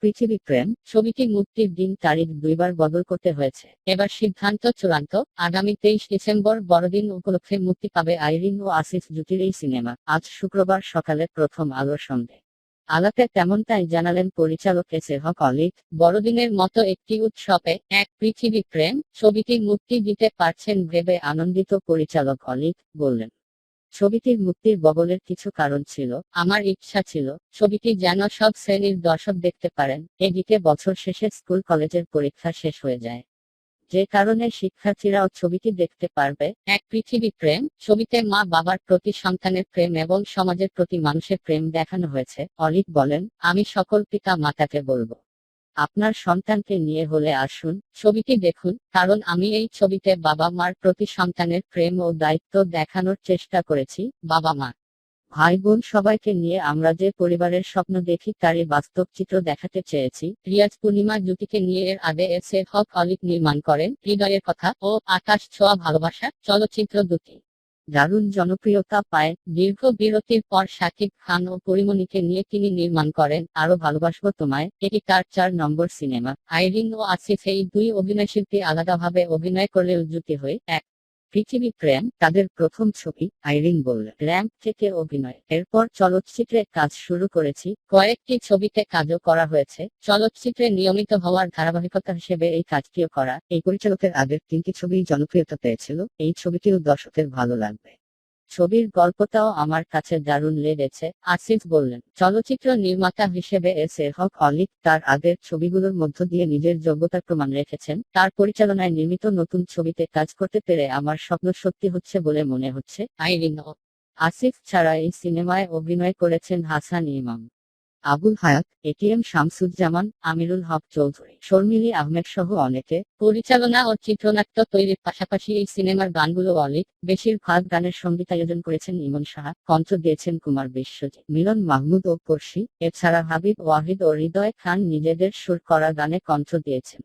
পৃথিবী প্রেম, ছবিটি মুক্তির দিন তারিখ দুইবার বদল করতে হয়েছে। এবার সিদ্ধান্ত চূড়ান্ত, আগামী তেইশ ডিসেম্বর বড়দিন উপলক্ষে মুক্তি পাবে আইরিন ও আসিফ জুটির এই সিনেমা। আজ শুক্রবার সকালে প্রথম আলোর সঙ্গে আলাপে তেমনটাই জানালেন পরিচালক এস হক অলিক বড়দিনের মতো একটি উৎসবে এক পৃথিবী প্রেম, ছবিটি মুক্তি দিতে পারছেন ভেবে আনন্দিত পরিচালক অলিক বললেন। ছবিটির মুক্তির বগলের কিছু কারণ ছিল, আমার ইচ্ছা ছিল, ছবিটি যেন সব শ্রেণির দর্শক দেখতে পারেন, এদিকে বছর শেষে স্কুল কলেজের পরীক্ষা শেষ হয়ে যায়। যে কারণে শিক্ষার্থীরাও ছবিটি দেখতে পারবে। এক পৃথিবী প্রেম, ছবিতে মা বাবার প্রতি সন্তানের প্রেম এবং সমাজের প্রতি মানুষের প্রেম দেখানো হয়েছে। অলিক বলেন, আমি সকল পিতা মাতাকে বলব। আপনার সন্তানকে নিয়ে হলে আসুন, ছবিটি দেখুন, কারণ আমি এই ছবিতে বাবা মার প্রতি সন্তানের প্রেম ও দায়িত্ব দেখানোর চেষ্টা করেছি, বাবা মা। ভাই বোন সবাইকে নিয়ে আমরা যে পরিবারের স্বপ্ন দেখি তারই বাস্তব চিত্র দেখাতে চেয়েছি। রিয়াজ পূর্ণিমা জুটিকে নিয়ে এর আগে এস হক অলিক নির্মাণ করেন, হৃদয়ের কথা ও আকাশ ছোঁয়া ভালোবাসা চলচ্চিত্র দুটি। দারুণ জনপ্রিয়তা পায়। দীর্ঘ বিরতির পর শাকিব খান ও পরিমণিকে নিয়ে তিনি নির্মাণ করেন আরও ভালোবাসবো তোমায়। এটি তার চার নম্বর সিনেমা। আইরিন ও আসিফ এই দুই অভিনয়শিল্পী আলাদাভাবে অভিনয় করলেও জুটি হয়ে। এক পৃথিবী প্রেম, তাদের প্রথম ছবি, আইরিন বললেন র্যাম্প থেকে অভিনয়। এরপর চলচ্চিত্রে কাজ শুরু করেছি। কয়েকটি ছবিতে কাজও করা হয়েছে। চলচ্চিত্রে নিয়মিত হওয়ার ধারাবাহিকতা হিসেবে এই কাজটিও করা। এই পরিচালকের আগের তিনটি ছবি জনপ্রিয়তা পেয়েছিল। এই ছবিটিও দর্শকের ভালো লাগবে। ছবির গল্পটাও আমার কাছে দারুণ লেগেছে, আসিফ বললেন। চলচ্চিত্র নির্মাতা হিসেবে এস এ হক অলিক তার আগের ছবিগুলোর মধ্য দিয়ে নিজের যোগ্যতার প্রমাণ রেখেছেন। তার পরিচালনায় নির্মিত নতুন ছবিতে কাজ করতে পেরে আমার স্বপ্ন সত্যি হচ্ছে বলে মনে হচ্ছে। আইরিন আসিফ ছাড়া এই সিনেমায় অভিনয় করেছেন হাসান ইমাম। আবুল হায়াত এটিএম শামসুজ্জামান, আমিরুল হক চৌধুরী, শর্মিলি আহমেদ সহ অনেকে। পরিচালনা ও চিত্রনাট্য তৈরির পাশাপাশি এই সিনেমার গানগুলো অলিক। বেশিরভাগ গানের সঙ্গীতায়োজন করেছেন ইমন সাহা, কণ্ঠ দিয়েছেন কুমার বিশ্বজিৎ, মিলন মাহমুদ ও পড়শি এছাড়া হাবিব ওয়াহিদ ও হৃদয় খান নিজেদের সুর করা গানে কণ্ঠ দিয়েছেন।